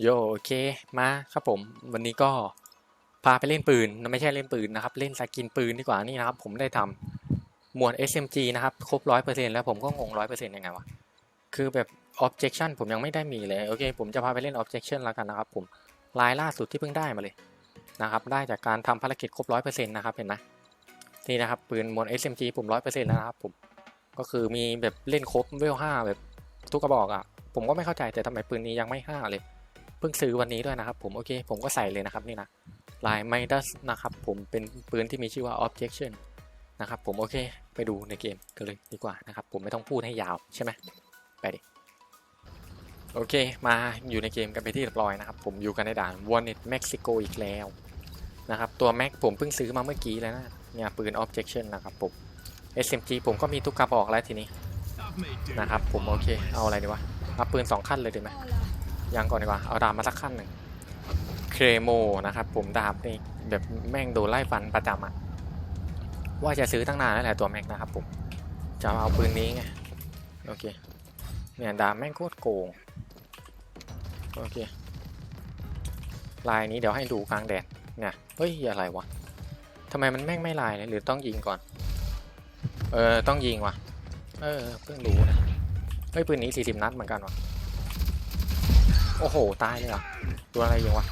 โยโอเคมาครับผมวันนี้ก็พาไปเล่นปืนไม่ใช่เล่นปืนนะครับ เล่นสกินปืนดีกว่านี่นะครับ ผมได้ทำหมวด SMG นะครับครบร้อยเปอร์เซ็นแล้วผมก็งงร้อยเปอร์เซ็นยังไงวะคือแบบ objection ผมยังไม่ได้มีเลยโอเค ผมจะพาไปเล่น objection แล้วกันนะครับ ผมลายล่าสุดที่เพิ่งได้มาเลยนะครับได้จากการทำภารกิจครบร้อยเปอร์เซ็นต์นะครับเห็นไหมนี่นะครับปืนหมวด SMG ผมร้อยเปอร์เซ็นต์แล้วนะครับผมก็คือมีแบบเล่นครบเวลห้าแบบทุกกระบอกอะผมก็ไม่เข้าใจแต่ทำไมปืนนี้ยังไม่ห้าเลย พิ่งซื้อวันนี้ด้วยนะครับผมโอเคผมก็ใส่เลยนะครับนี่นะลาย Midas นะครับผมเป็นปืนที่มีชื่อว่า Objection นะครับผมโอเคไปดูในเกมกันเลยดีกว่านะครับผมไม่ต้องพูดให้ยาวใช่ไหมไปดิโอเคมาอยู่ในเกมกันไปที่เรียบร้อยนะครับผมอยู่กันในด่าน Wanted Mexico อีกแล้วนะครับตัวแม็กผมเพิ่งซื้อมาเมื่อกี้แล้วนะเนี่ยปืน Objection นะครับผม SMG ผมก็มีทุกกระบอกแล้วทีนี้นะครับผมโอเคเอาอะไรดีวะเอาปืนสองขั้นเลยดีไหม ยังก่อนดีกว่า เอาดาบมาสักขั้นหนึ่งเครโมนะครับ ผมดาบนี่แบบแม่งโดนไล่ฟันประจำอะว่าจะซื้อตั้งนานแล้วแหละตัวแม็กนะครับผมจะเอาปืนนี้ไงโอเคเนี่ยดาบแม่งโคตรโกงโอเคลายนี้เดี๋ยวให้ดูกลางแดดเนี่ยเฮ้ยอะไรวะทำไมมันแม่งไม่ลายเลยหรือต้องยิงก่อน เออต้องยิงว่ะ เออเพิ่งรู้นะเฮ้ยปืนนี้ 40 นัดเหมือนกันว่ะ โอ้โห ตายเลยเหรอ ตัวอะไรอยู่วะ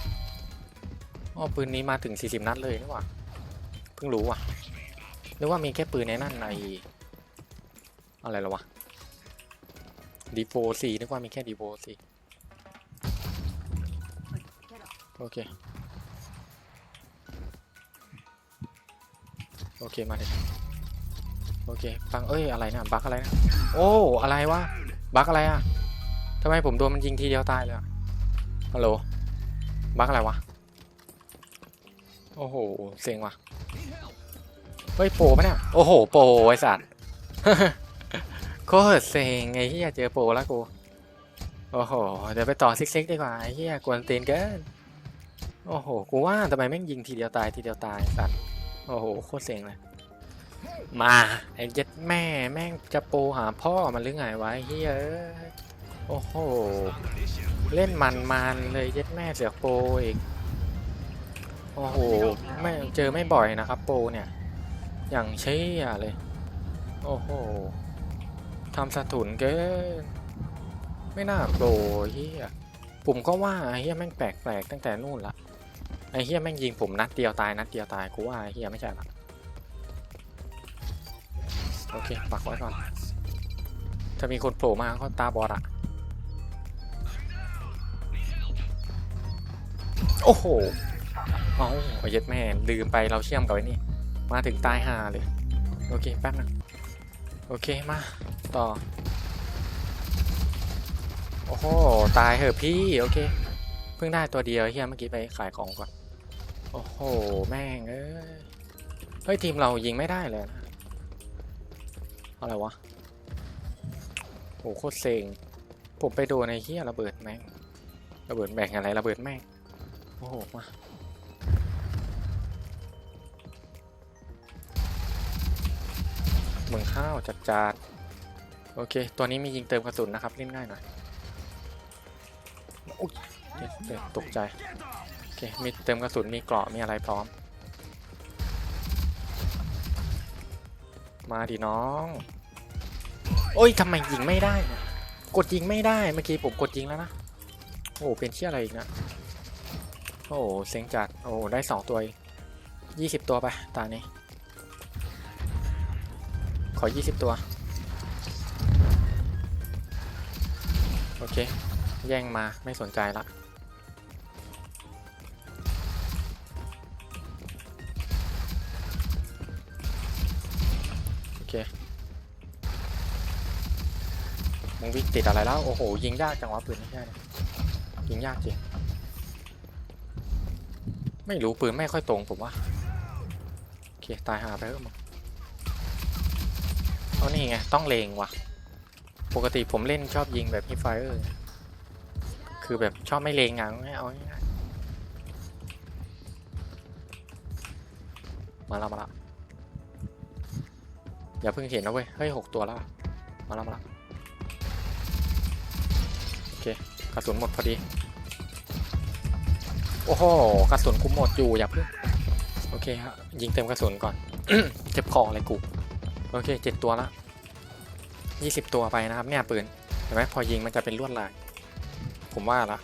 อ๋อปืนนี้มาถึง 40 นัดเลยนี่หว่าเพิ่งรู้ว่ะนึกว่ามีแค่ปืนในนั่นในอะไรหรอวะดีโฟซีนึกว่ามีแค่ดีโฟซีโอเค โอเค มาเลยโอเคฟังเอ้ย อะไรนะบั๊กอะไรนะ โอ้ อะไรวะบั๊กอะไรอะทำไมผมโดนมันยิงทีเดียวตายเลยอะ ฮัลโหลบักอะไรวะ โอ้โหเซ็งว่ะ เฮ้ย โปรปะเนี่ย โอ้โห โปรไอสัตว์โคตรเซ็งไอ้เหี้ยเจอโปรแล้วกู โอ้โห เดี๋ยวไปต่อซิกซิกดีกว่าไอ้เหี้ยกวนตีนเกิน โอ้โห กูว่าทำไมแม่งยิงทีเดียวตายทีเดียวตายสัตว์ โอ้โห โคตรเซ็งเลย มาไอ้เจ็ดแม่แม่งจะโปรหาพ่อมันหรือไงวะไอ้เฮ้ยเอ้ย โอ้โห เล่นมันมันเลยเจ็ดแม่เสือโปรอีก โอ้โห ไม่เจอไม่บ่อยนะครับโปรเนี่ย อย่างเชี่ยเลย โอ้โหทำสะทุนเกิน ไม่น่าโปรเฮียผมก็ว่าไอ้เฮียแม่งแปลกๆตั้งแต่นู่นละไอ้เฮียแม่งยิงผมนัดเดียวตายนัดเดียวตายกูว่าไอ้เฮียไม่ใช่ละโอเคปักไว้ก่อน ถ้ามีคนโผล่มาก็ตาบอดอะ โอ้โห เอาไอ้เย็ดแม่ลืมไปเราเชื่อมกับไอ้นี่ มาถึงตายห่าเลย โอเค แป๊บนึงโอเค มา ต่อ โอ้โห ตายเหอะพี่ โอเค เพิ่งได้ตัวเดียวเฮียเมื่อกี้ไปขายของก่อน โอ้โห แม่ง เอ้ย เฮ้ย ทีมเรายิงไม่ได้เลยนะ อะไรวะ โห โคตรเซ็งผมไปโดนไอ้เหี้ยระเบิดแม่งระเบิดแบ่งอะไรระเบิดแม่ง โอ้โหมาเมืองข้าวจัดจานโอเค ตัวนี้มียิงเติมกระสุนนะครับ เล่นง่ายหน่อยโอุ๊ยตกใจ โอเค มีเติมกระสุน มีเกราะ มีอะไรพร้อม มาดิน้อง โอ้ยทำไมยิงไม่ได้ กดยิงไม่ได้ เมื่อกี้ผมกดยิงแล้วนะ โอ้เป็นเชี่ยอะไรอีกนะ โอ้เซ็งจัด โอ้ ได้สองตัวยี่สิบตัวไปตานี้ ขอยี่สิบตัว โอเค แย่งมาไม่สนใจละโอเคมึงวิ่งติดอะไรแล้ว โอ้โห ยิงยากจังวะปืนไม่ใช่ยิงยากจริง ไม่รู้ปืนไม่ค่อยตรงผมว่าโอเคตายหาไปเถอะมึงเอานี่ไงต้องเลงว่ะ ปกติผมเล่นชอบยิงแบบฮิฟไฟเออร์คือแบบชอบไม่เลงอะง่ายเอาง่ายๆมาแล้วมาล้วอย่าเพิ่งเห็นนะเว้ย เฮ้ยหกตัวแล้ว มาแล้วมาล้วโอเค กระสุนหมดพอดี อ้โหกระสุนกูหมดอยู่อย่าเพิ่งโอเคฮะยิงเต็มกระสุนก่อน เจ็บคอเลยกูโอเคเจ็ดตัวละยี่สิบตัวไปนะครับ เนี่ยปืนเห็นไหมพอยิงมันจะเป็นลวดลาย ผมว่าละ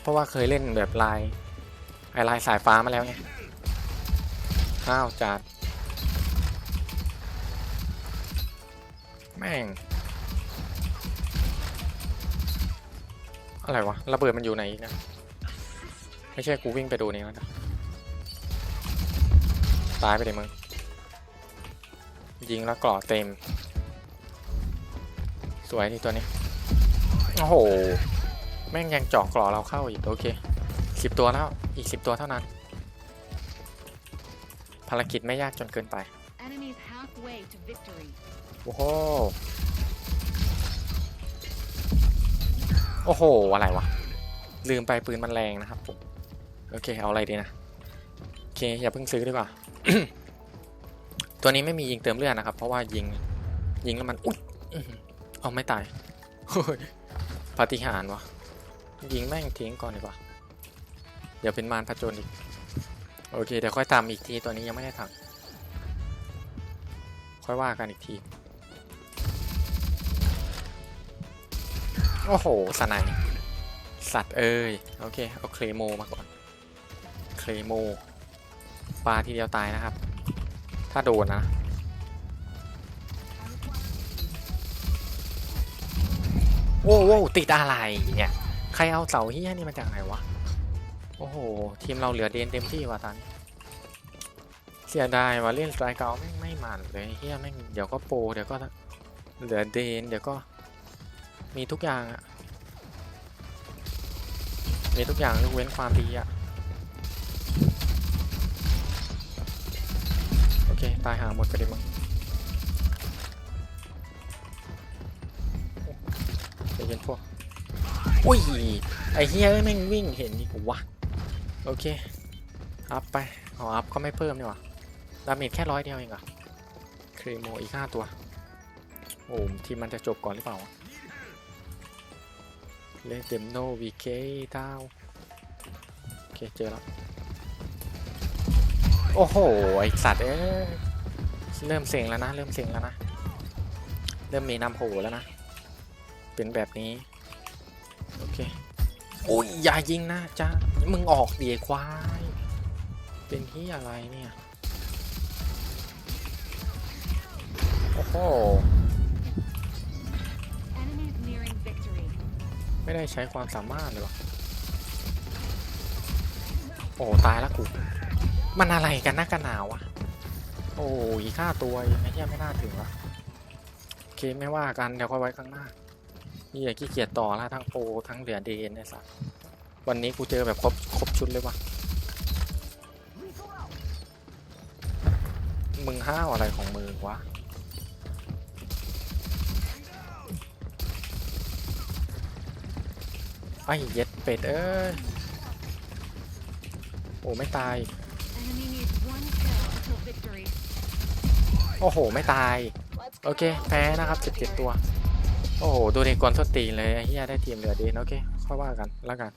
เพราะว่าเคยเล่นแบบลายไอลายสายฟ้ามาแล้วไงข้าวจัดแม่ง อะไรวะระเบิดมันอยู่ไหนอีกนะ ไม่ใช่กูวิ่งไปดูนี่แล้วนะตายไปเลยมึง ยิงแล้วเกราะเต็ม สวยที่ตัวนี้ โอ้โห แม่งยังเจาะเกราะเราเข้าอีก โอเคสิบตัวแล้ว อีกสิบตัวเท่านั้น ภารกิจไม่ยากจนเกินไป Enemies halfway to victory. โอ้โห โอ้โห อะไรวะ ลืมไปปืนมันแรงนะครับผม โอเค เอาอะไรดีนะ โอเค อย่าเพิ่งซื้อดีกว่า ตัวนี้ไม่มียิงเติมเลือดนะครับ เพราะว่ายิง ยิงแล้วมัน อุ๊ยเอาไม่ตายปาฏิหาริย์วะ ยิงแม่งทิ้งก่อนดีกว่า เดี๋ยวเป็นมารผจญอีก โอเค เดี๋ยวค่อยตามอีกที ตัวนี้ยังไม่ได้ทำค่อยว่ากันอีกที โอ้โหสไนด์สัตว์เอ้ย โอเค เอาเคลโมมาก่อน ลโมปลาทีเดียวตายนะครับ ถ้าโดนนะโว้วโว้ติดอะไรเนี่ยใครเอาเสาเฮี้ยนี่มาจากไหนวะ โอ้โห ทีมเราเหลือเดนเต็มที่ว่ะตอนนี้ เสียดายว่าเล่นสไตรเกาแม่งไม่มันเลยเฮี้ยแม่งเดี๋ยวก็โปรเดี๋ยวก็เหลือเดนเดี๋ยวก็มีทุกอย่างอะมีทุกอย่างยกเว้นความดีอะ เค ตายหาหมดไปเลยมึงใจเย็นพวก อุ้ย ไอ้เฮียแม่งวิ่งเห็นนี่กูวะ โอเค อัพไปอ๋ออัพก็ไม่เพิ่มนี่หว่าดาเมจแค่ร้อยเดียวเองอะครีโมอีกห้าตัว โอ้ทีมมันจะจบก่อนหรือเปล่าเลนเดมโนวีเคดาว โอเค เจอแล้ว โอ้โห ไอสัตว์เอ้ยเริ่มเซ็งแล้วนะ เริ่มเซ็งแล้วนะ เริ่มมีน้ำโผแล้วนะ เป็นแบบนี้ โอเคโอ้ยอย่ายิงนะจ้ามึงออกเดียควาย เป็นที่อะไรเนี่ย โอ้โห ไม่ได้ใช้ความสามารถเลยวะโอ้ ตายแล้วกู มันอะไรกันนักกันหนาวะโอ้ยค่าตัวยังไงเหี้ยไม่น่าถึงวะโอเคไม่ว่ากันเดี๋ยวค่อยไว้ข้างหน้านี่อย่าขี้เกียจต่อละทั้งโปรทั้งเหลือเดนไอ้สัสวันนี้กูเจอแบบครบครบชุดเลยวะมึงห้าวอะไรของมึงวะไอ้เย็ดเป็ดเอ้ยโอ้ไม่ตาย โอ้โห ไม่ตาย โอเค แพ้นะครับ17ตัว โอ้โห ดูเด็กวนสตีนเลยเฮียได้ทีมเหลือดี โอเค ค่อยว่ากันแล้วกัน